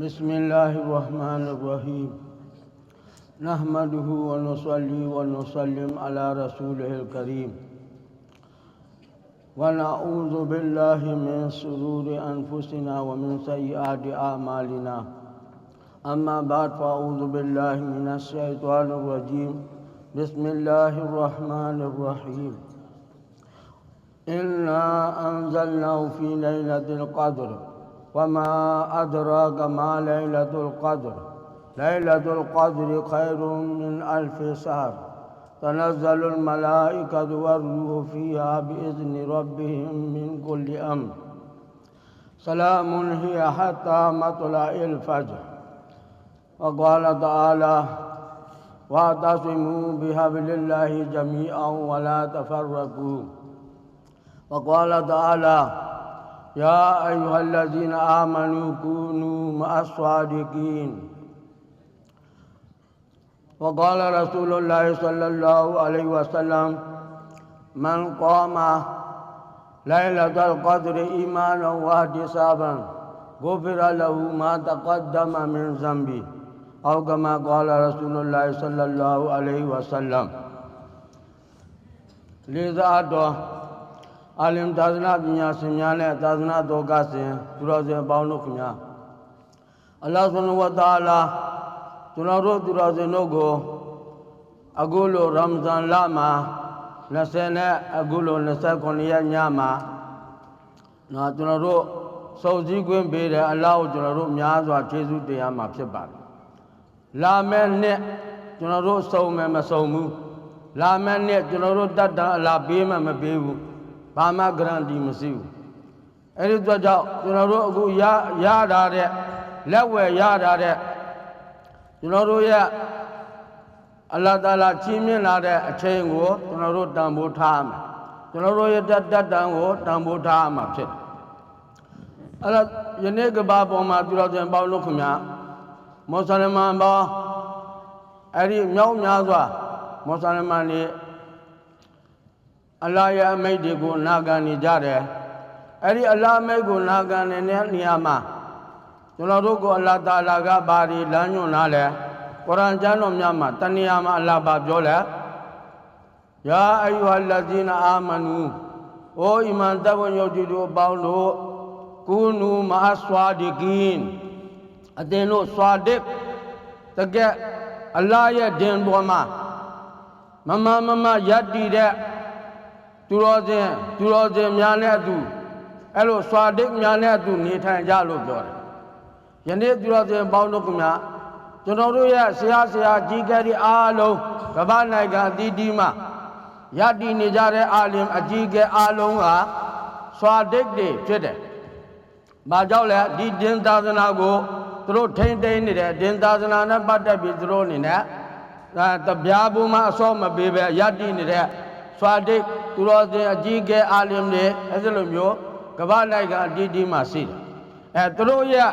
بسم الله الرحمن الرحيم. نحمده ونصلي ونسلم على رسوله الكريم. ونعوذ بالله من شرور أنفسنا ومن سيئات أعمالنا. أما بعد فأعوذ بالله من الشيطان الرجيم. بسم الله الرحمن الرحيم. إنا أنزلناه في ليلة القدر. وما أدراك ما ليلة القدر. ليلة القدر خير من ألف شهر تنزل الملائكة والروح فيها بإذن ربهم من كل أمر. سلام هي حتى مطلع الفجر. وقال تعالى واعتصموا بحبل الله جميعا ولا تفرقوا. وقال تعالى يا أيها الذين آمنوا كونوا مع الصادقين. وقال رسول الله صلى الله عليه وسلم من قام ليلة القدر إيمانا واحتسابا غفر له ما تقدم من ذنبه. أو كما قال رسول الله صلى الله عليه وسلم. لذا အာလင်သာသနာပညာရှင်များနဲ့သာသနာတော်ကစဉ်သူတော်စင်ပေါင်းတို့ခင်ဗျာအလ္လာဟ်ဆုဘဝတာလာကျွန်တော်တို့သူတော်စင်တို့ကိုအခုလိုရမဇန်လမှာ20နဲ့အခုလို29ရက်ညမှာနော်ကျွန်တော်တို့စုံစည်းခွင့်ပေးတယ်အလ္လာဟ်ကိုကျွန်တော်တို့များစွာကျေးဇူးတရားမှာဖြစ်ပါတယ်လာမယ့်နှစ်ကျွန်တော်တို့စုံမယ်မစုံဘူးလာမယ့်နှစ်ကျွန်တော်တို့တတ်တာအလားပေးမှမပေးဘူး ဘာမှဂရန်တီမရှိဘူးအဲ့ဒီအတွက်ကြောင့်ကျွန်တော်တို့အခုရရတာတဲ့လက်ဝယ်ရတာတဲ့ကျွန်တော်တို့ရဲ့အလ္လာဟ်တာလာကြီးမြင့်လာတဲ့အချိန်ကိုကျွန်တော်တို့တန်ဖိုးထားမယ်ကျွန်တော်တို့ရဲ့တတ်တတ်တန်ကိုတန်ဖိုးထားမှာဖြစ်တယ်အဲ့ဒါယနေ့ကဘာပေါ်မှာပြုတော်ခြင်းပေါင်းလို့ခင်ဗျာမွတ်စလမန်ပေါင်းအဲ့ဒီမြောက်များစွာမွတ်စလမန်တွေ အလ္လာဟ်ရဲ့အမိန့်တွေကိုနာခံနေကြတယ်အဲ့ဒီအလ္လာဟ်အမိန့်ကိုနာခံနေတဲ့နေရာမှာကျွန်တော်တို့ကိုအလ္လာဟ်တာလာကဘာတွေလမ်းညွှန်လာလဲကုရ်အာန်ကျမ်းတော်များမှာတဏှာမှာအလ္လာဟ်ဘာပြောလဲယာအယူဟလ္လဇီနာအာမနူအိုအီမန်တပ်ဝင်ယုတ်ကြည်တို့အပေါင်းတို့ကူနူမာဆွာဒီကင်အသင်တို့ဆွာဒစ်တကယ်အလ္လာဟ်ရဲ့ဒင်ပေါ်မှာမမမမယက်တည်တဲ့ သူတော်စင်သူတော်စင်များနဲ့အတူအဲ့လိုစွာဒိတ်များနဲ့အတူနေထိုင်ကြလို့ပြောတယ်ယနေ့သူတော်စင်ပေါင်းတို့ကများကျွန်တော်တို့ရဲ့ဆရာဆရာကြီးကဲဒီအားလုံးကမ္ဘာနိုင်ငံအသီးသီးမှာယက်တည်နေကြတဲ့အာလင်အကြီးကဲအားလုံးကစွာဒိတ်တွေဖြစ်တယ်။ဘာကြောင့်လဲဒီဒင်သာသနာကိုသူတို့ထိမ့်သိမ်းနေတဲ့ဒင်သာသနာနဲ့ပတ်သက်ပြီးသူတို့အနေနဲ့ဒါတပြားဘူးမှအစောမပေးပဲယက်တည်နေတဲ့ စွာဒိတ်သူတော်စင်အကြီးကဲအာလင်တွေအဲ့ဒီလိုမျိုးကမ္ဘာလိုက်ကအတီးတီးမှရှိတယ်အဲသူတို့ရဲ့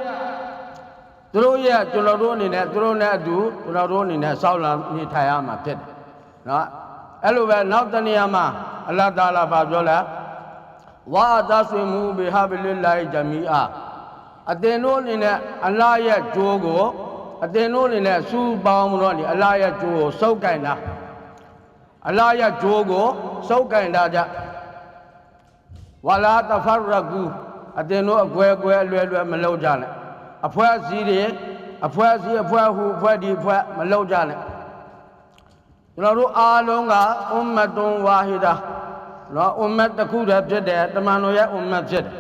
သူတို့ရဲ့ကျွန်တော်တို့အနေနဲ့သူတို့နဲ့အတူကျွန်တော်တို့အနေနဲ့စောင့်လာနေထိုင်ရမှာဖြစ်တယ်နော်အဲ့လိုပဲနောက်တနေရာမှာအလ္လာဟ်တာလာပါပြောလဲဝါသဆွေမူဘီဟာဘလလာဂျမီအာအသင်တို့အနေနဲ့အလ္လာဟ်ရဲ့ကြိုးကိုအသင်တို့အနေနဲ့စူးပေါင်းလို့နေအလ္လာဟ်ရဲ့ကြိုးကိုစုပ်ကင်တာ အလာရဂျိုးကိုစုပ်ကင်တာကြဝလာတဖရကူအတင်တို့အကွဲအကွဲအလွယ်လွယ်မလောက်ကြနဲ့အဖွဲစည်းတွေအဖွဲစည်းအဖွဲဟူအဖွဲဒီအဖွဲမလောက်ကြနဲ့ကျွန်တော်တို့အားလုံးကအွမ်မတွန်ဝါဟီဒါနော်အွမ်မတ်တစ်ခုတည်းဖြစ်တယ်တမန်တော်ရဲ့အွမ်မတ်ဖြစ်တယ်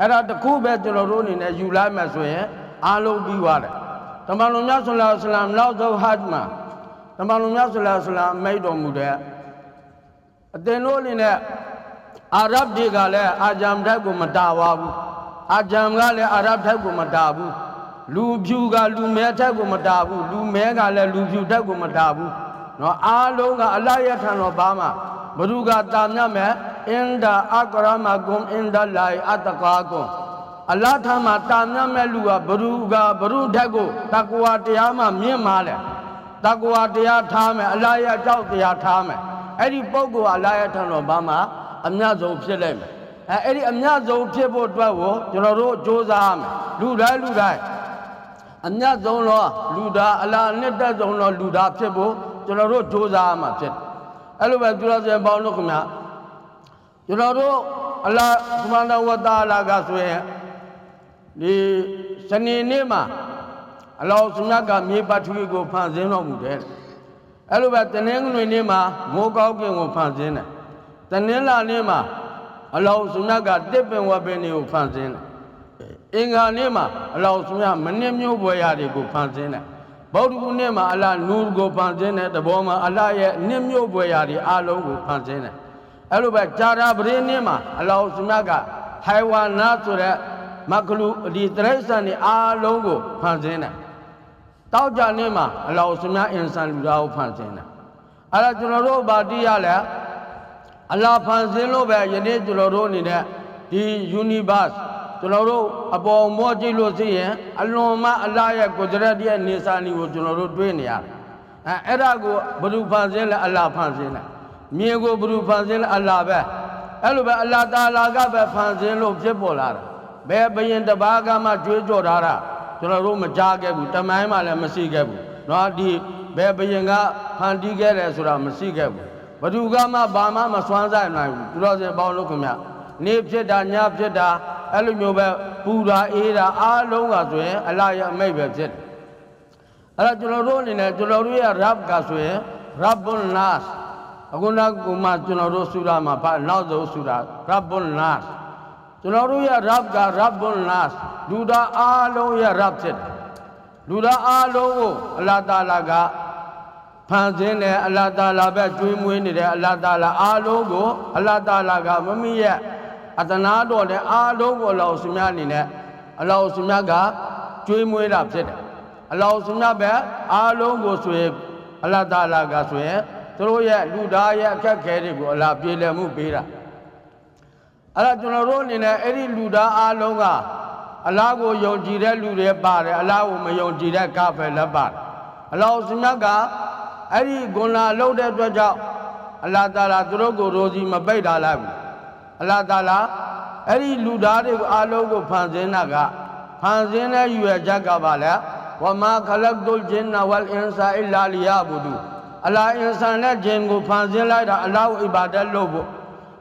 အဲ့ဒါတစ်ခုပဲကျွန်တော်တို့အနေနဲ့ယူလိုက်မှဆိုရင်အားလုံးပြီးသွားတယ်တမန်တော်မြတ်ဆလ္လာလဟ်အလัยဟိဝါစလမ်နောက်ဆုံးဟတ်မှာ ဓမ္မလူများဆလာဆလာမိတ်တော်မူတဲ့အတင်တို့အနေနဲ့အာရပ်တွေကလည်းအာဂျမ်ထက်ကိုမတာဝဘူးအာဂျမ်ကလည်းအာရပ်ထက်ကိုမတာဘူးလူဖြူကလူမဲထက်ကိုမတာဘူးလူမဲကလည်းလူဖြူထက်ကိုမတာဘူးเนาะအားလုံးကအလရထံတော်ဘာမှာဘဒုကတာမြတ်မဲ့အင်ဒာအကရမကုံအင်ဒလိုင်အတကာကုံအလထံမှာတာမြတ်မဲ့လူကဘဒုကဘဒုထက်ကိုတကွာတရားမှာမြင့်မာလဲ တကွာတရားထားမယ်အလ္လာဟ်ရဲ့အကြောက်တရားထားမယ်အဲ့ဒီပုဂ္ဂိုလ်ကအလ္လာဟ်ရဲ့ထံတော်ဘာမှအမြတ်ဆုံးဖြစ်လိုက်မယ်အဲအဲ့ဒီအမြတ်ဆုံးဖြစ်ဖို့အတွက်ကိုကျွန်တော်တို့စ조사ရမယ်လူတိုင်းလူတိုင်းအမြတ်ဆုံးသောလူသားအလားအနှစ်သက်ဆုံးသောလူသားဖြစ်ဖို့ကျွန်တော်တို့ကြိုးစားရမှာဖြစ်တယ်အဲ့လိုပဲသူတော်စင်ပေါင်းတို့ခင်ဗျာကျွန်တော်တို့အလားသုမန္တဝတ္တလာကဆိုရင်ဒီစနေနေ့မှာ အလောင်းစမြတ်ကမြေပတ်ထွေးကိုဖန်ဆင်းတော်မူတယ်အဲ့လိုပဲတနင်္ဂနွေနေ့မှာမိုးကောင်းကင်ကိုဖန်ဆင်းတယ်တနင်္လာနေ့မှာအလောင်းစမြတ်ကတစ်ပင်ဝက်ပင်တွေကိုဖန်ဆင်းတယ်အင်္ဂါနေ့မှာအလောင်းစုများမနစ်မျိုးပွဲရတွေကိုဖန်ဆင်းတယ်ဗုဒ္ဓဂုနေ့မှာအလားနူကိုဖန်ဆင်းတဲ့တဘောမှာအလားရဲ့နစ်မျိုးပွဲရတွေအလုံးကိုဖန်ဆင်းတယ်အဲ့လိုပဲဂျာရာပရိနေ့မှာအလောင်းစုများကဟိုင်ဝါနာဆိုတဲ့မကလူဒီတရိစ္ဆာန်တွေအလုံးကိုဖန်ဆင်းတယ် တောက်ကြနေ့မှာအလောင်းစုများအင်ဆန်လူသားကိုဖန်ဆင်းတယ်အဲ့ဒါကျွန်တော်တို့ဗာတိရလဲအလားဖန်ဆင်းလို့ပဲယနေ့ကျွန်တော်တို့အနေနဲ့ဒီ universe ကျွန်တော်တို့အပေါ်မောကြည့်လို့ရှိရင်အလွန်မှအလားရဲ့ကိုကြရက်ရဲ့နေစာနီကိုကျွန်တော်တို့တွေးနေရတယ်အဲအဲ့ဒါကိုဘုရုဖန်ဆင်းလဲအလားဖန်ဆင်းလဲမြင်ကိုဘုရုဖန်ဆင်းလဲအလားပဲအဲ့လိုပဲအလားတာလာကပဲဖန်ဆင်းလို့ဖြစ်ပေါ်လာတာဘယ်ဘယင်တစ်ပါးကမှကြွေးကြော်ထားတာ ကျွန်တော်တို့မကြားခဲ့ဘူးတမိုင်းမှလည်းမရှိခဲ့ဘူးเนาะဒီဘယ်ဘယင်ကဖန်တီးခဲ့တယ်ဆိုတာမရှိခဲ့ဘူးဘသူကမှဘာမှမစွမ်းဆိုင်နိုင်ဘူးသူတော်စင်ပေါင်းလို့ခင်ဗျနေဖြစ်တာညဖြစ်တာအဲ့လိုမျိုးပဲပူတာအေးတာအားလုံးကဆိုရင်အလားရအမိတ်ပဲဖြစ်တယ်အဲ့တော့ကျွန်တော်တို့အနေနဲ့ကျွန်တော်တို့ရဲ့ rab ကဆိုရင် rabbun nas အခုနောက်ကမှကျွန်တော်တို့ဆူတာမှာဘာနောက်ဆုံးဆူတာ rabbun nas ကျွန်တော်တို့ရဲ့ rab က rabbun nas လူသားအားလုံးရဲ့ rab ဖြစ်တယ်လူသားအားလုံးကိုအလ္လာဟ်တာလာကဖန်ဆင်းတယ်အလ္လာဟ်တာလာပဲကျွေးမွေးနေတယ်အလ္လာဟ်တာလာအားလုံးကိုအလ္လာဟ်တာလာကမမိရဲ့အတနာတော်နဲ့အားလုံးကိုအလောင်းစုမြတ်အနေနဲ့အလောင်းစုမြတ်ကကျွေးမွေးတာဖြစ်တယ်အလောင်းစုမြတ်ပဲအားလုံးကိုဆိုရင်အလ္လာဟ်တာလာကဆိုရင်သူတို့ရဲ့လူသားရဲ့အခက်ခဲတွေကိုအလ္လာဟ်ပြေလည်မှုပေးတာ အဲ့ဒါကျွန်တော်တို့အနေနဲ့အဲ့ဒီလူသားအားလုံးကအလ္လာဟ်ကိုယုံကြည်တဲ့လူတွေပါတယ်အလ္လာဟ်ကိုမယုံကြည်တဲ့ကဖယ်လည်းပါတယ်အလောင်းစုမြတ်ကအဲ့ဒီဂုဏ်လာလုံးတဲ့အတွက်ကြောင့်အလ္လာဟ်တာလာသူတို့ကိုရိုစီမပိတ်တာလိုက်ဘူးအလ္လာဟ်တာလာအဲ့ဒီလူသားတွေကိုအားလုံးကိုဖန်ဆင်းတာကဖန်ဆင်းတဲ့ယူရချက်ကပါလေဝမာခလတ်ဒုလ်ဂျင်နဝလ်အင်ဆာအီလာလီယာဘူဒူအလ္လာဟ်အင်ဆန်နဲ့ဂျင်ကိုဖန်ဆင်းလိုက်တာအလ္လာဟ်ကိုအီဘာဒတ်လုပ်ဖို့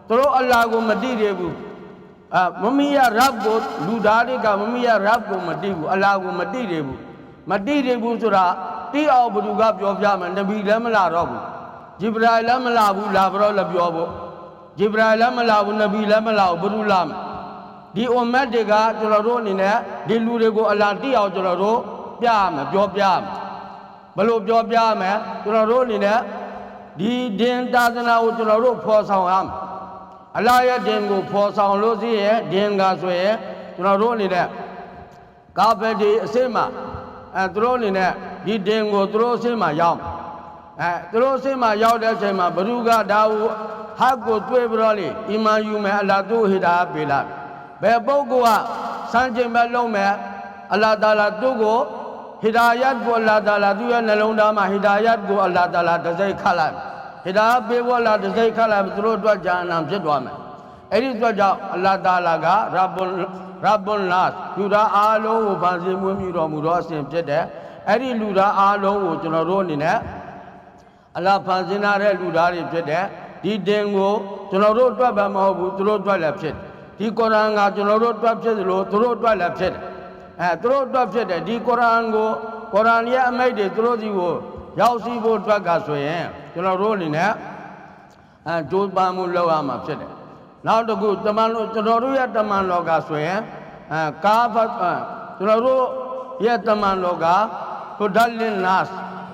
သူတို့အလ္လာဟ်ကိုမတိရဘူးအမမီယာရဘ်ကိုလူသားတွေကမမီယာရဘ်ကိုမတိဘူးအလ္လာဟ်ကိုမတိရဘူးမတိရဘူးဆိုတာတိအောင်ဘသူကပြောပြမယ်နဗီလည်းမလာတော့ဘူးဂျိဘရာလည်းမလာဘူးလာဘရောလည်းပြောဖို့ဂျိဘရာလည်းမလာဘူးနဗီလည်းမလာဘူးဘုရုလာမယ်ဒီအွန်မတ်တွေကကျွန်တော်တို့အနေနဲ့ဒီလူတွေကိုအလာတိအောင်ကျွန်တော်တို့ပြရမယ်ပြောပြရမယ်ဘယ်လိုပြောပြရမယ်ကျွန်တော်တို့အနေနဲ့ဒီဒင်တာသနာကိုကျွန်တော်တို့ဖော်ဆောင်ရမယ် အလာရဲ့ဒင်ကိုဖော်ဆောင်လို့ရှိရဲ့ဒင်ကဆိုရင်ကျွန်တော်တို့အနေနဲ့ကာဖက်ဒီအစစ်မှာအဲသူတို့အနေနဲ့ဒီဒင်ကိုသူတို့အစစ်မှာရောက်အဲသူတို့အစစ်မှာရောက်တဲ့အချိန်မှာဘ누구ကဒါကိုဟတ်ကိုတွေ့ပြီးတော့လေအီမန်ယူမယ်အလ္လာဟ်သူ့ဟိဒါပေးလိုက်ဘယ်ပုဂ္ဂိုလ်ကစံကျင်မဲ့လုံးမယ်အလ္လာဟ်တာလာသူ့ကိုဟိဒါယတ်ကိုအလ္လာဟ်တာလာသူ့ရဲ့နှလုံးသားမှာဟိဒါယတ်ကိုအလ္လာဟ်တာလာတစ်စိတ်ခတ်လိုက် ဟိဒါပေးဖို့အလ္လာဟ်တစ်စိတ်ခတ်လိုက်သူတို့အတွက်ဂျာနံဖြစ်သွားမယ်အဲ့ဒီအတွက်ကြောင့်အလ္လာဟ်တာလာကရဘ်ဘွန်ရဘ်ဘွန်လာလူသားအားလုံးကိုဖန်ဆင်းမွေးမြူတော်မူသောအစဉ်ဖြစ်တဲ့အဲ့ဒီလူသားအားလုံးကိုကျွန်တော်တို့အနေနဲ့အလ္လာဟ်ဖန်ဆင်းထားတဲ့လူသားတွေဖြစ်တဲ့ဒီတင်ကိုကျွန်တော်တို့အတွက်ပဲမဟုတ်ဘူးသူတို့အတွက်လည်းဖြစ်တယ်ဒီကုရ်အာန်ကကျွန်တော်တို့အတွက်ဖြစ်သလိုသူတို့အတွက်လည်းဖြစ်တယ်အဲသူတို့အတွက်ဖြစ်တယ်ဒီကုရ်အာန်ကိုကုရ်အာန်ရဲ့အမိန့်တွေသူတို့စီကိုရောက်စီဖို့အတွက်ကဆိုရင် ကျွန်တော်တို့အနေနဲ့အဲကြိုးပမ်းမှုလုပ်ရမှာဖြစ်တယ်နောက်တစ်ခုတမန်လို့ကျွန်တော်တို့ရဲ့တမန်လောကဆိုရင်အဲကာဖတ်အဲကျွန်တော်တို့ရဲ့တမန်လောကဟူဒလင်နတ်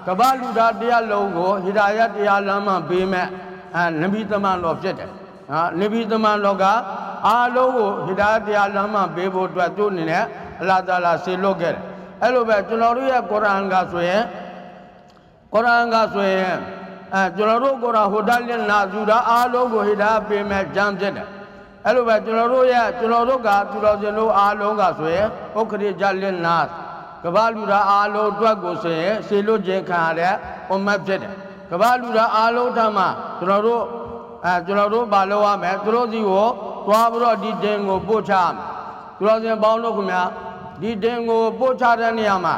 ကဘာလူသားတရားလုံးကိုဟိဒါယတ်တရားလမ်းမှပေးမဲ့အဲနဗီတမန်တော်ဖြစ်တယ်ဟာနဗီတမန်တော်ကအားလုံးကိုဟိဒါယတ်တရားလမ်းမှပေးဖို့အတွက်သူ့အနေနဲ့အလ္လာဟ်တာလာဆေလွတ်ခဲ့တယ်အဲ့လိုပဲကျွန်တော်တို့ရဲ့ကုရ်အာန်ကဆိုရင်ကုရ်အာန်ကဆိုရင် အဲကျွန်တော်တို့ကုရ်အာန်ဟူဒလင်နာဇူဒါအားလုံးကိုဟိဒါယတ်ပေးမဲ့ဂျမ်းဖြစ်တယ်အဲ့လိုပဲကျွန်တော်တို့ရဲ့ကျွန်တော်တို့ကသူတော်စင်တို့အားလုံးကဆိုရင်ဥခရိဂျလင်နာကဘာလူသားအားလုံးအတွက်ကိုဆိုရင်ဆေလွတ်ခြင်းခံရတဲ့အွန်မတ်ဖြစ်တယ်ကဘာလူသားအားလုံးထမ်းမှာကျွန်တော်တို့အဲကျွန်တော်တို့မလုပ်ရမယ်သူတို့စီကိုသွားပြီးတော့ဒီတင်ကိုပို့ချရမယ်သူတော်စင်ပေါင်းတို့ခင်ဗျာဒီတင်ကိုပို့ချတဲ့နေရာမှာ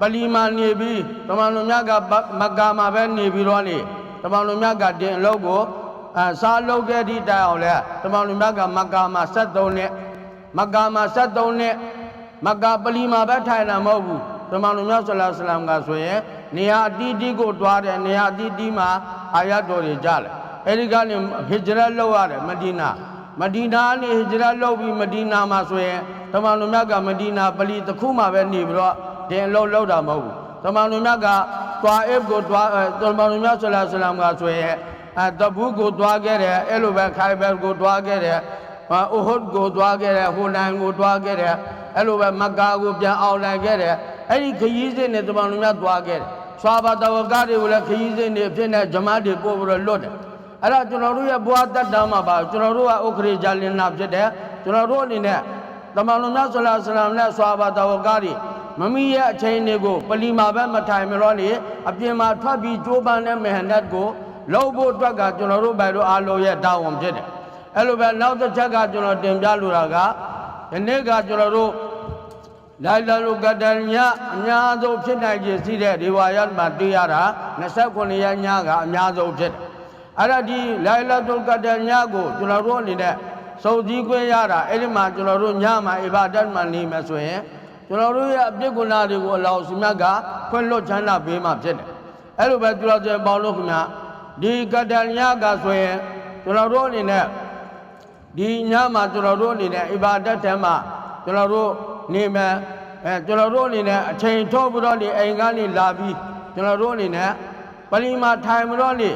ပလီမာနေပြီးတမန်တော်မြတ်ကမက္ကာမှာပဲနေပြီးတော့နေတမန်တော်မြတ်ကတင်အလုပ်ကိုအဲစားလုပ်ခဲ့သည့်တိုင်အောင်လဲတမန်တော်မြတ်ကမက္ကာမှာ73နှစ်မက္ကာမှာ73နှစ်မက္ကာပလီမာပဲထိုင်တာမဟုတ်ဘူးတမန်တော်မြတ်ဆလ္လာလဟ်အလัยဟိဝါစလမ်ကဆိုရင်နေရာအတီးတီးကိုတွားတယ်နေရာအတီးတီးမှာအာရတ်တော်တွေကြတယ်အဲဒီကနေဟစ်ဂျရတ်လုပ်ရတယ်မဒီနာမဒီနာနေဟစ်ဂျရတ်လုပ်ပြီးမဒီနာမှာဆိုရင်တမန်တော်မြတ်ကမဒီနာပလီတစ်ခုမှပဲနေပြီးတော့ တင်အလုပ်လုပ်တာမဟုတ်ဘူးတမန်တော်မြတ်ကတွားအစ်ကိုတွားတမန်တော်မြတ်ဆလ္လာလဟ်အလัยဟိဝါစလမ်ကဆိုရင်အဲတဘူးကိုတွားခဲ့တယ်အဲ့လိုပဲခိုင်ဘယ်ကိုတွားခဲ့တယ်ဟာအိုဟွတ်ကိုတွားခဲ့တယ်ဟိုနိုင်ကိုတွားခဲ့တယ်အဲ့လိုပဲမက္ကာကိုပြန်အောင်လိုက်ခဲ့တယ်အဲ့ဒီခရီးစဉ်နဲ့တမန်တော်မြတ်တွားခဲ့တယ်ဆွာဘာတဝကတွေကိုလည်းခရီးစဉ်တွေဖြစ်နေဂျမတ်တွေပို့ပြီးတော့လွတ်တယ်အဲ့ဒါကျွန်တော်တို့ရဲ့ဘဝတတ္တမှာပါကျွန်တော်တို့ကဥခရေဂျာလင်နာဖြစ်တယ်ကျွန်တော်တို့အနေနဲ့တမန်တော်မြတ်ဆလ္လာလဟ်အလัยဟိဝါစလမ်နဲ့ဆွာဘာတဝကတွေ မမီရဲ့အချိန်တွေကိုပလီမာပဲမထိုင်မလို့နေအပြင်မှာထွက်ပြီးကြိုးပမ်းတဲ့မဟန်ဒတ်ကိုလုပ်ဖို့အတွက်ကကျွန်တော်တို့ဘယ်လိုအားလုံးရဲ့တာဝန်ဖြစ်တယ်အဲ့လိုပဲနောက်တစ်ချက်ကကျွန်တော်တင်ပြလိုတာကဒီနေ့ကကျွန်တော်တို့လိုက်လာလုကတန်ညအများဆုံးဖြစ်နိုင်ခြေရှိတဲ့ဒီဝါယတ်မှာတွေ့ရတာ29ရက်ညကအများဆုံးဖြစ်တယ်အဲ့ဒါဒီလိုက်လာလုကတန်ညကိုကျွန်တော်တို့အနေနဲ့စုံစည်းခွင့်ရတာအဲ့ဒီမှာကျွန်တော်တို့ညမှာအီဘာဒတ်မှာနေမယ်ဆိုရင် ကျွန်တော်တို့ရဲ့အပြစ်ကုနာတွေကိုအလောင်းစုမြတ်ကခွင့်လွတ်ချမ်းသာပေးမှဖြစ်တယ်အဲ့လိုပဲကျွန်တော်တို့ပေါင်းလို့ခင်ဗျာဒီကတန်ညကဆိုရင်ကျွန်တော်တို့အနေနဲ့ဒီညမှာကျွန်တော်တို့အနေနဲ့အီဘာဒတ်ထဲမှာကျွန်တော်တို့နေမယ်အဲကျွန်တော်တို့အနေနဲ့အချိန်ထုတ်ပြီးတော့ဒီအိမ်ကနေလာပြီးကျွန်တော်တို့အနေနဲ့ပလီမာထိုင်ပြီးတော့နေ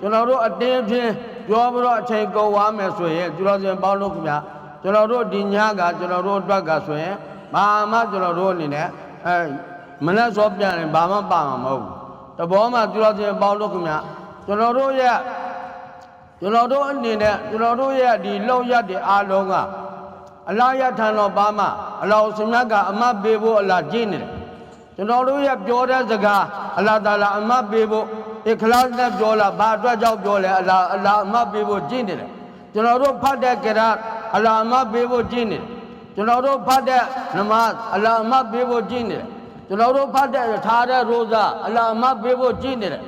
ကျွန်တော်တို့အတင်းဖြင်းပြောပြီးတော့အချိန်ကုန်သွားမယ်ဆိုရင်ကျွန်တော်စဉ်ပေါင်းလို့ခင်ဗျာကျွန်တော်တို့ဒီညကကျွန်တော်တို့အတွက်ကဆိုရင် ဘာမှကျွန်တော်တို့အနေနဲ့အဲမနဲ့စောပြန်ရင်ဘာမှပါမှာမဟုတ်ဘူးတဘောမှာကျွန်တော်စဉ်ပေါင်းလို့ခင်ဗျာကျွန်တော်တို့ရဲ့ကျွန်တော်တို့အနေနဲ့ကျွန်တော်တို့ရဲ့ဒီလောက်ရတဲ့အားလုံးကအလားရထံတော်ပါမှအလောင်းစမြတ်ကအမတ်ပေးဖို့အလားကြည့်နေတယ်ကျွန်တော်တို့ရဲ့ပြောတဲ့စကားအလားတာလာအမတ်ပေးဖို့အခလာစနဲ့ပြောလာဘာအတွက်ကြောင့်ပြောလဲအလားအလားအမတ်ပေးဖို့ကြည့်နေတယ်ကျွန်တော်တို့ဖတ်တဲ့ကရာအလားအမတ်ပေးဖို့ကြည့်နေတယ် ကျွန်တော်တို့ဖတ်တဲ့နမတ်အလားအမတ်ပေးဖို့ကြည့်နေတယ်ကျွန်တော်တို့ဖတ်တဲ့ထားတဲ့ရိုဇာအလားအမတ်ပေးဖို့ကြည့်နေတယ်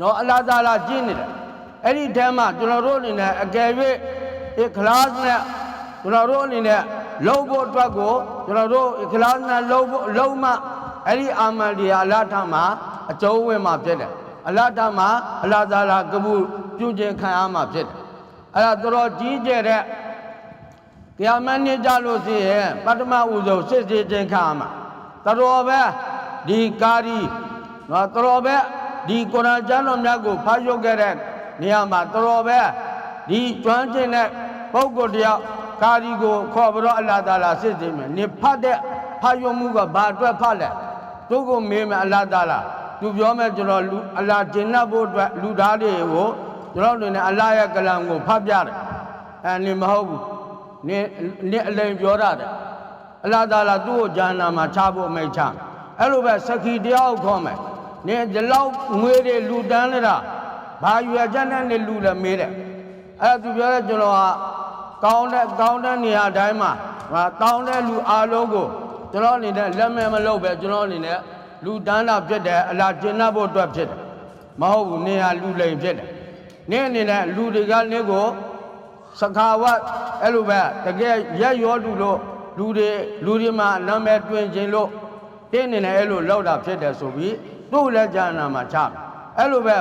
နော်အလားတာလာကြည့်နေတယ်အဲ့ဒီထဲမှာကျွန်တော်တို့အနေနဲ့အကယ်၍အခလာစနဲ့ကျွန်တော်တို့အနေနဲ့လှုပ်ဖို့အတွက်ကိုကျွန်တော်တို့အခလာစနဲ့လှုပ်ဖို့လှုပ်မှအဲ့ဒီအာမန်ဒီအလ္လာဟ်ထံမှာအကျုံးဝင်မှာဖြစ်တယ်အလ္လာဟ်ထံမှာအလ္လာဟ်သာလာကပူပြုခြင်းခံရမှာဖြစ်တယ်အဲ့ဒါတော်တော်ကြီးကျယ်တဲ့ ကယာမတ်နေ့ကြလို့ရှိရင်ပထမဦးဆုံးစစ်စစ်ချင်းခံရမှာတော်ပဲဒီကာရီနော်တော်ပဲဒီကုရ်အာန်ကျမ်းတော်များကိုဖတ်ရုပ်ခဲ့တဲ့နေရာမှာတော်ပဲဒီကျွမ်းကျင်တဲ့ပုဂ္ဂိုလ်တယောက်ကာရီကိုခေါ်ပြီးတော့အလ္လာဟ်တာလာစစ်စစ်မယ်နေဖတ်တဲ့ဖတ်ရုံမှုကဘာအတွက်ဖတ်လဲသူကိုမေးမယ်အလ္လာဟ်တာလာသူပြောမယ်ကျွန်တော်လူအလ္လာဟ်ဂျင်နတ်ဖို့အတွက်လူသားတွေကိုကျွန်တော်တို့နေအလ္လာဟ်ရဲ့ကလမ်ကိုဖတ်ပြတယ်အဲနေမဟုတ်ဘူး နေနေအလိန်ပြောရတယ်အလ္လာဟ်တာလာသူ့ကိုဂျာနာမှာချဖို့မိတ်ချအဲ့လိုပဲစခီတယောက်ခေါ်မယ်နေဒီလောက်ငွေတွေလူတန်းနေတာဘာရွယ်ချက်နဲ့နေလူလည်းမေးတယ်အဲ့ဒါသူပြောတဲ့ကျွန်တော်ကကောင်းတဲ့ကောင်းတဲ့နေရာတိုင်းမှာဟာတောင်းတဲ့လူအားလုံးကိုကျွန်တော်အနေနဲ့လက်မဲ့မလုပ်ပဲကျွန်တော်အနေနဲ့လူတန်းတာဖြစ်တယ်အလားကျင့်တတ်ဖို့အတွက်ဖြစ်တယ်မဟုတ်ဘူးနေရာလူလိမ်ဖြစ်တယ်နေအနေနဲ့လူတွေကနေကို စခါဝတ်အဲ့လိုပဲတကယ်ရက်ရောလူလို့လူတွေလူတွေမှာနာမည်တွင်ခြင်းလို့တင်းနေနဲ့အဲ့လိုလောက်တာဖြစ်တယ်ဆိုပြီးသူ့လက်ကြနာမှာချမယ်အဲ့လိုပဲ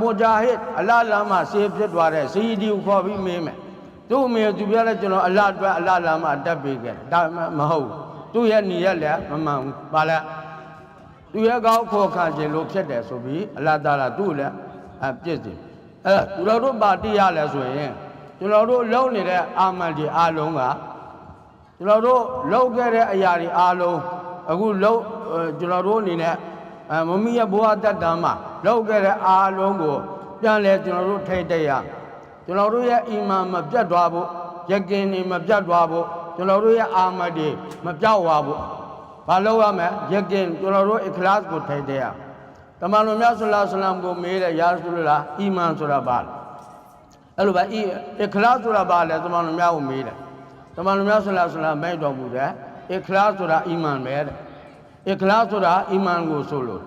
မူဂျာဟစ်အလာလာမှာဆေးဖြစ်သွားတဲ့စီဒီကိုခေါ်ပြီးမေးမယ်သူ့အမေသူပြောလဲကျွန်တော်အလာအတွက်အလာလာမှာအတက်ပေးခဲ့ဒါမဟုတ်သူ့ရဲ့ညီရက်လည်းမမှန်ဘူးပါလဲသူရဲ့ကောက်ခေါ်ခံခြင်းလို့ဖြစ်တယ်ဆိုပြီးအလာတာလာသူ့လည်းအပြစ်တယ်အဲ့ဒါသူတော်တို့ပါတိရလဲဆိုရင် ကျွန်တော်တို့လုံနေတဲ့အာမန်ဒီအားလုံးကကျွန်တော်တို့လုံခဲ့တဲ့အရာတွေအားလုံးအခုလုံကျွန်တော်တို့အနေနဲ့အမမီရဲ့ဘဝတတ်တာမှာလောက်ခဲ့တဲ့အားလုံးကိုပြန်လဲကျွန်တော်တို့ထိတ်တရကျွန်တော်တို့ရဲ့အီမန်မပြတ်သွားဖို့ယကင်နေမပြတ်သွားဖို့ကျွန်တော်တို့ရဲ့အာမတ်တွေမပြောက်သွားဖို့ဘာလို့ရမလဲယကင်ကျွန်တော်တို့အခလတ်ကိုထိတ်တရတမန်တော်မြတ်ဆလ္လာလမ်ကိုမေးတယ်ယာရဆူလလာအီမန်ဆိုတာဘာလဲ အဲ့လိုပဲအခလတ်ဆိုတာဘာလဲတမန်တော်မြတ်ကိုမေးတယ်တမန်တော်မြတ်ဆလ္လာလမ်မိတ်တော်မူတယ်အခလတ်ဆိုတာအီမန်ပဲတဲ့အခလာဆိုတာအီမန်ကိုဆိုလို့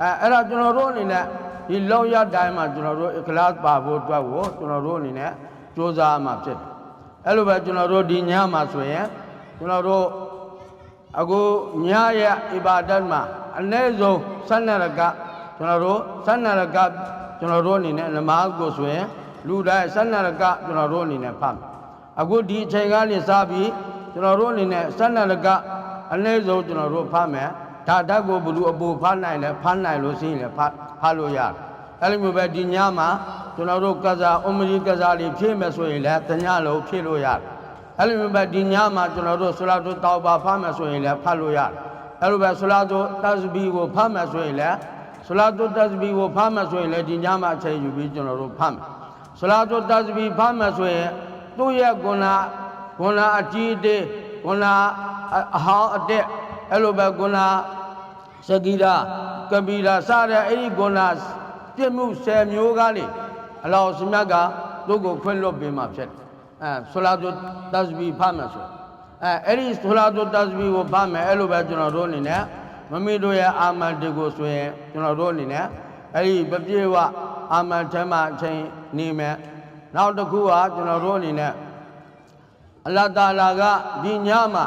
အဲအဲ့ဒါကျွန်တော်တို့အနေနဲ့ဒီလောက်ရတိုင်းမှာကျွန်တော်တို့အခလာပါဖို့အတွက်ကိုကျွန်တော်တို့အနေနဲ့စူးစမ်းမှာဖြစ်တယ်အဲ့လိုပဲကျွန်တော်တို့ဒီညမှာဆိုရင်ကျွန်တော်တို့အခုညရဲ့အီဘာဒတ်မှာအနည်းဆုံး12ရကကျွန်တော်တို့12ရကကျွန်တော်တို့အနေနဲ့နမားကိုဆိုရင် လူတိုင်း12ရကကျွန်တော်တို့အနေနဲ့ဖတ်မယ်အခုဒီအချိန်ကနေစပြီးကျွန်တော်တို့အနေနဲ့12ရကအနည်းဆုံးကျွန်တော်တို့ဖတ်မယ်ဒါဓာတ်ကိုဘလူအပူဖတ်နိုင်လဲဖတ်နိုင်လို့ရှိရင်လည်းဖတ်ဖတ်လို့ရတယ်အဲ့လိုမျိုးပဲဒီညမှာကျွန်တော်တို့ကစားအမရီကစားလေးဖြည့်မယ်ဆိုရင်လည်းတညလုံးဖြည့်လို့ရတယ်အဲ့လိုမျိုးပဲဒီညမှာကျွန်တော်တို့ဆလာတုတောက်ပါဖတ်မယ်ဆိုရင်လည်းဖတ်လို့ရတယ်အဲ့လိုပဲဆလာတုတသဘီကိုဖတ်မယ်ဆိုရင်လည်းဆလာတုတသဘီကိုဖတ်မယ်ဆိုရင်လည်းဒီညမှာအချိန်ယူပြီးကျွန်တော်တို့ဖတ်မယ် ဆလာတုတသဘီဖတ်မယ်ဆိုရင်သူ့ရဲ့ဂုဏဂုဏအကြီးအသေးဂုဏအဟောင်းအတက်အဲ့လိုပဲဂုဏစဂီရာကဘီရာစတဲ့အဲ့ဒီဂုဏပြစ်မှု10မျိုးကလေအလောရှင်မြတ်ကသူ့ကိုခွင့်လွတ်ပေးမှဖြစ်တယ်အဲဆလာတုတသဘီဖတ်မယ်ဆိုအဲအဲ့ဒီဆလာတုတသဘီကိုဖတ်မယ်အဲ့လိုပဲကျွန်တော်တို့အနေနဲ့မမေတို့ရဲ့အာမန်တေကိုဆိုရင်ကျွန်တော်တို့အနေနဲ့ အဲ့ဒီပပြေဝအာမန်ထဲမှာအချိန်နေမယ်နောက်တစ်ခုကကျွန်တော်တို့အနေနဲ့အလ္လာဟ်တာလာကဒီညမှာ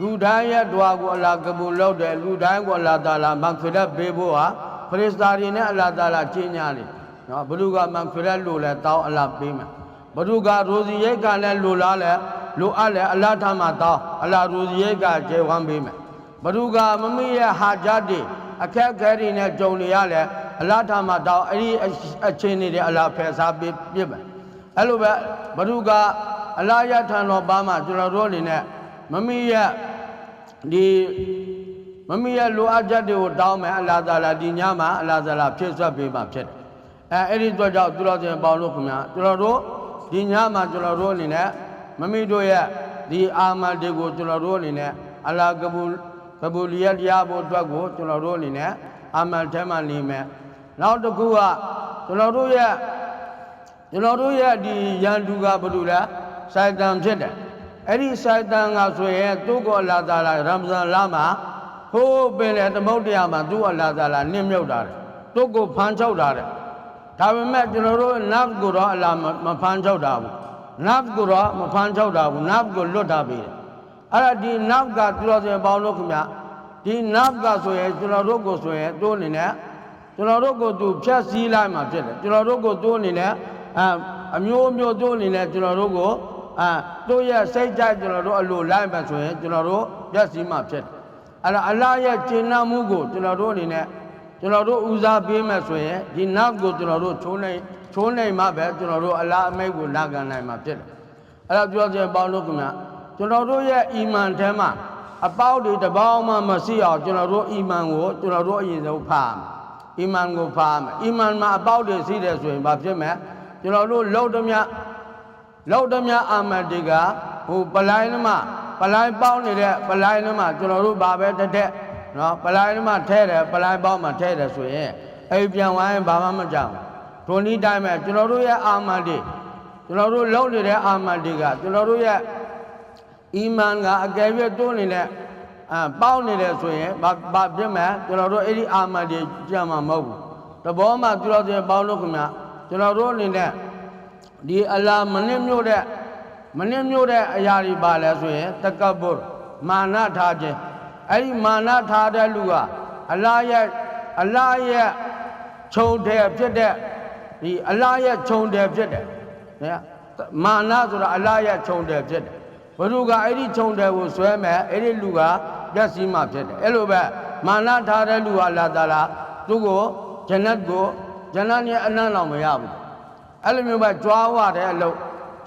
လူတိုင်းရဲ့ဒွါကိုအလ္လာဟ်ကဘူလုပ်တယ်လူတိုင်းကိုအလ္လာဟ်တာလာမန်ဖရတ်ပေးဖို့ဟာဖရစ်တာတွေနဲ့အလ္လာဟ်တာလာကြီးညာတယ်နော်ဘလူကမန်ဖရတ်လို့လဲတောင်းအလ္လာဟ်ပေးမယ်ဘလူကရိုဇီရိတ်ကလည်းလိုလားလဲလိုအပ်လဲအလ္လာဟ်ထမှာတောင်းအလ္လာဟ်ရိုဇီရိတ်ကကျေဝမ်းပေးမယ်ဘလူကမမေရဲ့ဟာဂျတ်တွေအခက်အခဲတွေနဲ့ကြုံနေရလဲ အလ္လာဟ်ထမှာတောင်းအဲ့ဒီအချင်းတွေအလ္လာဟ်ဖယ်ရှားပေးပြမယ်အဲ့လိုပဲဘလူကအလာယထံတော်ပါမှာကျွန်တော်တို့အနေနဲ့မမီရဲ့ဒီမမီရဲ့လိုအပ်ချက်တွေကိုတောင်းမယ်အလားသာလာဒီညမှာအလားသာလာဖြစ်ဆွတ်ပေးမှဖြစ်တယ်အဲအဲ့ဒီအတွက်ကြောင့်သူတော်စင်ပေါလို့ခင်ဗျာကျွန်တော်တို့ဒီညမှာကျွန်တော်တို့အနေနဲ့မမီတို့ရဲ့ဒီအာမန်တွေကိုကျွန်တော်တို့အနေနဲ့အလာကဘူကဘူလီယတ်တရားဖို့အတွက်ကိုကျွန်တော်တို့အနေနဲ့အာမန်ထဲမှာနေမယ် နောက်တစ်ခုကကျွန်တော်တို့ရဲ့ကျွန်တော်တို့ရဲ့ဒီရန်သူကဘာလို့လဲစိုက်တံဖြစ်တယ်အဲ့ဒီစိုက်တံကဆိုရင်သူ့ကိုအလာသာလာရမဇန်လမှာဟိုးပင်လေသမုတ်တရားမှာသူ့အလာသာလာနင့်မြုပ်တာတယ်သူ့ကိုဖန်ချုပ်တာတယ်ဒါပေမဲ့ကျွန်တော်တို့နတ်ကိုတော့အလာမဖန်ချုပ်တာဘူးနတ်ကိုတော့မဖန်ချုပ်တာဘူးနတ်ကိုလွတ်တာပြီအဲ့ဒါဒီနတ်ကသူတော်စင်ပေါင်းလို့ခင်ဗျဒီနတ်ကဆိုရင်ကျွန်တော်တို့ကိုဆိုရင်သူ့အနေနဲ့ ကျွန်တော်တို့ကိုသူဖြတ်စည်းလိုက်မှဖြစ်တယ်ကျွန်တော်တို့ကိုသူ့အနေနဲ့အအမျိုးမျိုးတို့အနေနဲ့ကျွန်တော်တို့ကိုအာတို့ရဲ့စိတ်ကြိုက်ကျွန်တော်တို့အလိုလိုက်မှဆိုရင်ကျွန်တော်တို့မျက်စိမှဖြစ်တယ်အဲ့ဒါအလားရဲ့ကျင့်နှံမှုကိုကျွန်တော်တို့အနေနဲ့ကျွန်တော်တို့ဦးစားပေးမှဆိုရင်ဒီနောက်ကိုကျွန်တော်တို့ချိုးနိုင်ချိုးနိုင်မှပဲကျွန်တော်တို့အလားအမိတ်ကိုနာခံနိုင်မှာဖြစ်တယ်အဲ့ဒါပြောချင်ပေါင်းလို့ခင်ဗျကျွန်တော်တို့ရဲ့အီမန်ထဲမှာအပေါက်တွေတပေါင်းမှမရှိအောင်ကျွန်တော်တို့အီမန်ကိုကျွန်တော်တို့အရင်ဆုံးဖားမယ် အီမန်ကိုဖားမယ်အီမန်မှာအပေါက်တွေရှိတယ်ဆိုရင်ဘာဖြစ်မလဲကျွန်တော်တို့လောက်တမြလောက်တမြအာမတ်တေကဟိုပလိုင်းနမပလိုင်းပေါင်းနေတဲ့ပလိုင်းနမကျွန်တော်တို့ဘာပဲတက်တက်နော်ပလိုင်းနမထဲတယ်ပလိုင်းပေါင်းမှထဲတယ်ဆိုရင်အဲ့ပြန်ဝိုင်းဘာမှမကြောက်ဒုန်ဒီတိုင်းမဲ့ကျွန်တော်တို့ရဲ့အာမတ်တေကျွန်တော်တို့လောက်နေတဲ့အာမတ်တေကကျွန်တော်တို့ရဲ့အီမန်ကအကယ်၍တွန်းနေတဲ့ အာပေါင်းနေတယ်ဆိုရင်ဘာဘာပြစ်မဲ့ကျွန်တော်တို့အဲ့ဒီအာမတ်တေကြမှာမဟုတ်ဘူးတဘောမှာသူတော်စင်ပေါင်းလို့ခင်ဗျာကျွန်တော်တို့အနေနဲ့ဒီအလာမနစ်မြို့တဲ့မနစ်မြို့တဲ့အရာတွေပါလဲဆိုရင်တကဗ္ဗုမာနထားခြင်းအဲ့ဒီမာနထားတဲ့လူကအလာရဲ့အလာရဲ့ခြုံတယ်ဖြစ်တဲ့ဒီအလာရဲ့ခြုံတယ်ဖြစ်တယ်နော်မာနဆိုတာအလာရဲ့ခြုံတယ်ဖြစ်တယ်ဘုရုကအဲ့ဒီခြုံတယ်ကိုဆွဲမဲ့အဲ့ဒီလူက ပြည့်စည်မှဖြစ်တယ်အဲ့လိုပဲမာနထားတဲ့လူကအလာသာလာသူ့ကိုဂျနတ်ကိုဂျနတ်ရဲ့အနမ်းတော်မရဘူးအဲ့လိုမျိုးပဲကြွားဝတဲ့အလုပ်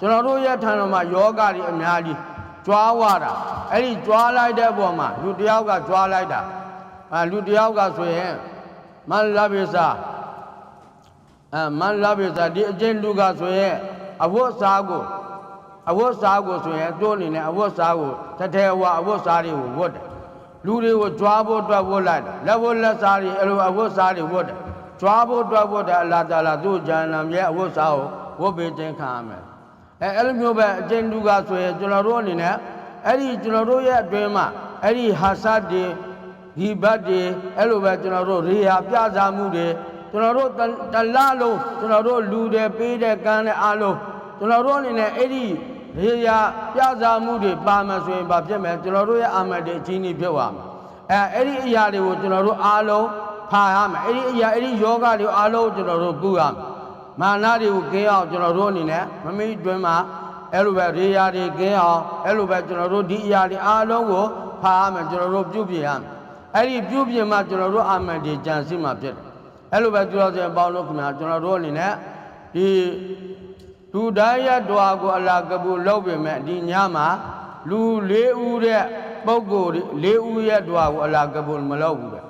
ကျွန်တော်တို့ရဲ့ထံတော်မှာယောဂတွေအများကြီးကြွားဝတာအဲ့ဒီကြွားလိုက်တဲ့ပုံမှာလူတယောက်ကကြွားလိုက်တာအဲလူတယောက်ကဆိုရင်မလဘိစာအဲမလဘိစာဒီအကျဉ်လူကဆိုရင်အဝတ်စားကိုအဝတ်စားကိုဆိုရင်တို့အနေနဲ့အဝတ်စားကိုတထဲဝအဝတ်စားတွေကိုဝတ်တယ် လူတွေကိုကြွားဖို့အတွက်ဝတ်လိုက်တယ်လက်ဝတ်လက်စားတွေအဲ့လိုအဝတ်စားတွေဝတ်တယ်ကြွားဖို့အတွက်ဝတ်တယ်အလာတာလာသူ့ဂျန်နံရဲ့အဝတ်စားကိုဝတ်ပေးခြင်းခံရမယ်အဲအဲ့လိုမျိုးပဲအကျဉ်လူကဆိုရင်ကျွန်တော်တို့အနေနဲ့အဲ့ဒီကျွန်တော်တို့ရဲ့အတွင်းမှာအဲ့ဒီဟာဆတ်တွေဒီဘတ်တွေအဲ့လိုပဲကျွန်တော်တို့ရေဟာပြစားမှုတွေကျွန်တော်တို့တတလားလုံးကျွန်တော်တို့လူတွေပေးတဲ့ကမ်းတဲ့အားလုံးကျွန်တော်တို့အနေနဲ့အဲ့ဒီ ရေဟာပြစားမှုတွေပါမှဆိုရင်ဘာဖြစ်မလဲကျွန်တော်တို့ရဲ့အာမတ်တွေအချင်းကြီးဖြစ်သွားမှာအဲအဲ့ဒီအရာတွေကိုကျွန်တော်တို့အားလုံးဖာရမယ်အဲ့ဒီအရာအဲ့ဒီယောဂတွေကိုအားလုံးကျွန်တော်တို့ပူရမယ်မာနတွေကိုကင်းအောင်ကျွန်တော်တို့အနေနဲ့မမိအတွင်းမှာအဲ့လိုပဲရေရာတွေကင်းအောင်အဲ့လိုပဲကျွန်တော်တို့ဒီအရာတွေအားလုံးကိုဖာရမယ်ကျွန်တော်တို့ပြုပြင်ရမယ်အဲ့ဒီပြုပြင်မှကျွန်တော်တို့အာမန်တွေကြံစီမှာဖြစ်တယ်အဲ့လိုပဲကျွန်တော်တို့ပေါင်းလို့ခင်ဗျာကျွန်တော်တို့အနေနဲ့ဒီ ဒူတိုင်းရတော်ကိုအလာကပူလောက်ပြင်မဲ့ဒီညမှာလူ၄ဦးတဲ့ပုဂ္ဂိုလ်၄ဦးရဲ့တော်ကိုအလာကပူမလောက်ဘူးပဲ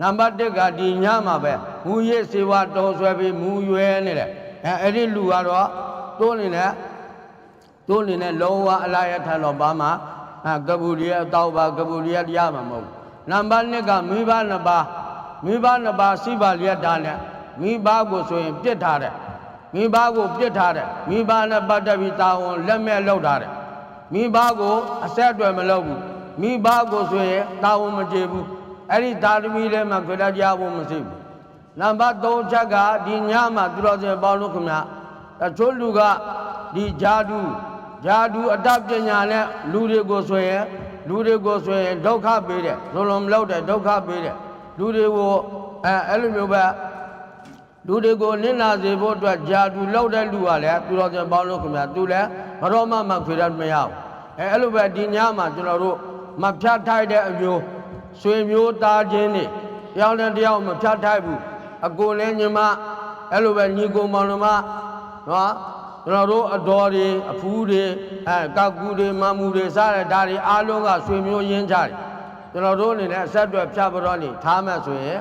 နံပါတ်1ကဒီညမှာပဲမူရစ်စေဝါတော်ဆွဲပြီးမူရွယ်နေတယ်အဲအဲ့ဒီလူကတော့တိုးနေနဲ့တိုးနေနဲ့လုံးဝအလားရထတော့ဘာမှအဲကပူရီအတော့ပါကပူရီရတရားမှာမဟုတ်ဘူးနံပါတ်2ကမိဘနှစ်ပါးမိဘနှစ်ပါးစိပါလျက်တာနဲ့မိဘကိုဆိုရင်ပြစ်ထားတယ် မိဘကိုပြစ်ထားတယ်မိဘနဲ့ပတ်သက်ပြီးတာဝန်လက်မဲ့လောက်ထားတယ်မိဘကိုအဆက်အသွယ်မလုပ်ဘူးမိဘကိုဆိုရင်တာဝန်မကျေဘူးအဲ့ဒီသာသမီထဲမှာခွေတကြားဖို့မရှိဘူးနံပါတ်3ချက်ကဒီညမှာသူတော်စင်ပေါင်းလို့ခင်ဗျတချို့လူကဒီဂျာဒူဂျာဒူအတတ်ပညာနဲ့လူတွေကိုဆိုရင်လူတွေကိုဆိုရင်ဒုက္ခပေးတယ်ဇလုံးမလောက်တဲ့ဒုက္ခပေးတယ်လူတွေကိုအဲအဲ့လိုမျိုးပဲ လူတွေကိုနင့်နာစေဖို့အတွက်ဂျာဒူလောက်တဲ့လူကလည်းသူတော်စင်ပေါင်းလို့ခင်ဗျသူလည်းဘရောမမခွေတမရဘူးအဲအဲ့လိုပဲဒီညမှာကျွန်တော်တို့မဖြတ်ထိုက်တဲ့အမျိုးဆွေမျိုးသားချင်းတွေတယောက်နဲ့တယောက်မဖြတ်ထိုက်ဘူးအကိုလည်းညီမအဲ့လိုပဲညီကိုမောင်နှမနော်ကျွန်တော်တို့အတော်တွေအဖူးတွေအဲကောက်ကူတွေမမူတွေစတဲ့ဒါတွေအားလုံးကဆွေမျိုးရင်းကြတယ်ကျွန်တော်တို့အနေနဲ့အဆက်အသွယ်ဖြတ်ပတော့နေထားမှဆိုရင်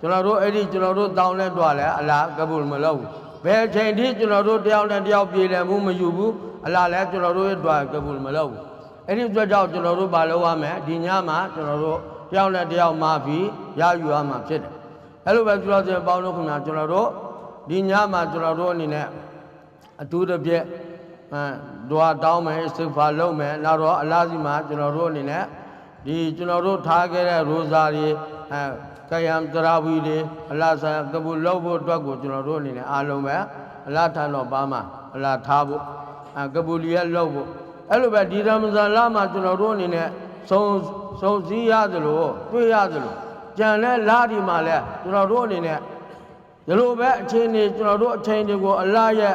ကျွန်တော်တို့အဲ့ဒီကျွန်တော်တို့တောင်းလဲတော့လဲအလားကပုမလုပ်ဘူးဘယ်အချိန်ထိကျွန်တော်တို့တယောက်နဲ့တယောက်ပြည်တယ်မှုမယူဘူးအလားလဲကျွန်တော်တို့ရဲ့တော့ကပုမလုပ်ဘူးအဲ့ဒီအတွက်ကြောင့်ကျွန်တော်တို့မလုပ်ရမယ်ဒီညမှာကျွန်တော်တို့တယောက်နဲ့တယောက်မှာပြီးရယူရမှာဖြစ်တယ်အဲ့လိုပဲကျွန်တော်တို့ပေါင်းလို့ခင်ဗျာကျွန်တော်တို့ဒီညမှာကျွန်တော်တို့အနေနဲ့အတူတစ်ပြက်အဲဒွာတောင်းမယ်စိတ်ဖာလုပ်မယ်နောက်တော့အလားစီမှာကျွန်တော်တို့အနေနဲ့ဒီကျွန်တော်တို့ထားခဲ့တဲ့ရိုဇာတွေအဲ ကယံတရာဝီတွေအလားဆာကပူလုပ်ဖို့အတွက်ကိုကျွန်တော်တို့အနေနဲ့အားလုံးပဲအလားထန်တော့ပါမှာအလားထားဖို့အဲကပူလီရလုပ်ဖို့အဲ့လိုပဲဒီရမဇန်လမှာကျွန်တော်တို့အနေနဲ့ဆုံးစုံစည်းရသလိုတွေ့ရသလိုကြံတဲ့လာဒီမှာလဲကျွန်တော်တို့အနေနဲ့ဒီလိုပဲအချိန်တွေကျွန်တော်တို့အချိန်တွေကိုအလားရဲ့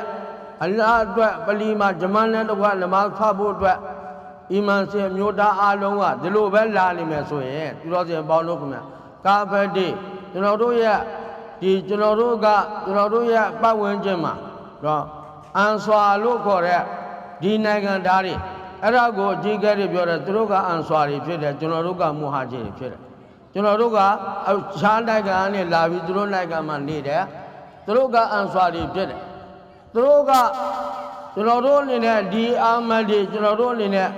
အလားအတွက်ပလီမှာဂျမန်နဲ့တကွနမဖတ်ဖို့အတွက်အီမန်စင်မျိုးသားအားလုံးကဒီလိုပဲလာနေမယ်ဆိုရင်သူတော်စင်ပေါင်းလို့ခင်ဗျ ကာဖက်တိကျွန်တော်တို့ရဲ့ဒီကျွန်တော်တို့ကကျွန်တော်တို့ရဲ့ပတ်ဝန်းကျင်မှာတော့အန်ဆွာလို့ခေါ်တဲ့ဒီနိုင်ငံသားတွေအဲ့ဒါကိုအကြီးကဲတွေပြောတယ်သူတို့ကအန်ဆွာတွေဖြစ်တယ်ကျွန်တော်တို့ကမူဟာဂျီတွေဖြစ်တယ်ကျွန်တော်တို့ကခြားနိုင်ငံကနေလာပြီးသူတို့နိုင်ငံမှာနေတယ်သူတို့ကအန်ဆွာတွေဖြစ်တယ်သူတို့ကကျွန်တော်တို့အနေနဲ့ဒီအာမတ်တွေကျွန်တော်တို့အနေနဲ့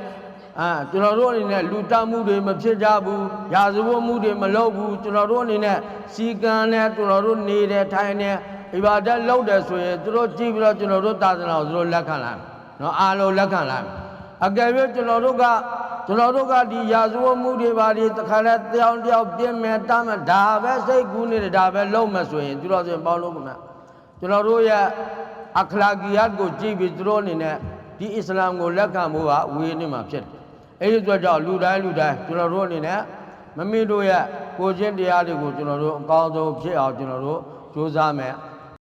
အာကျွန်တော်တို့အနေနဲ့လူတမှုတွေမဖြစ်ကြဘူးရာဇဝတ်မှုတွေမလုပ်ဘူးကျွန်တော်တို့အနေနဲ့စီကံနဲ့ကျွန်တော်တို့နေတယ်ထိုင်တယ်ဣဘာဒတ်လုပ်တယ်ဆိုရင်သူတို့ကြည့်ပြီးတော့ကျွန်တော်တို့သာသနာကိုသူတို့လက်ခံလိုက်မယ်နော်အားလုံးလက်ခံလိုက်မယ်အကယ်၍ကျွန်တော်တို့ကကျွန်တော်တို့ကဒီရာဇဝတ်မှုတွေပါဒီတခါလဲတယောက်တယောက်ပြင်းမယ်တမ်းမယ်ဒါပဲစိတ်ကူးနေတယ်ဒါပဲလုံးမယ်ဆိုရင်သူတော်စင်ပေါင်းလို့ခင်ဗျကျွန်တော်တို့ရဲ့အခလာကီယတ်ကိုကြည့်ပြီးသူတို့အနေနဲ့ဒီအစ္စလာမ်ကိုလက်ခံဖို့ကဝေးနေမှာဖြစ်တယ် အဲ့ဒီအတွက်ကြောင့်လူတိုင်းလူတိုင်းကျွန်တော်တို့အနေနဲ့မမေ့တို့ရဲ့ကိုချင်းတရားတွေကိုကျွန်တော်တို့အကောင်းဆုံးဖြစ်အောင်ကျွန်တော်တို့ကြိုးစားမယ်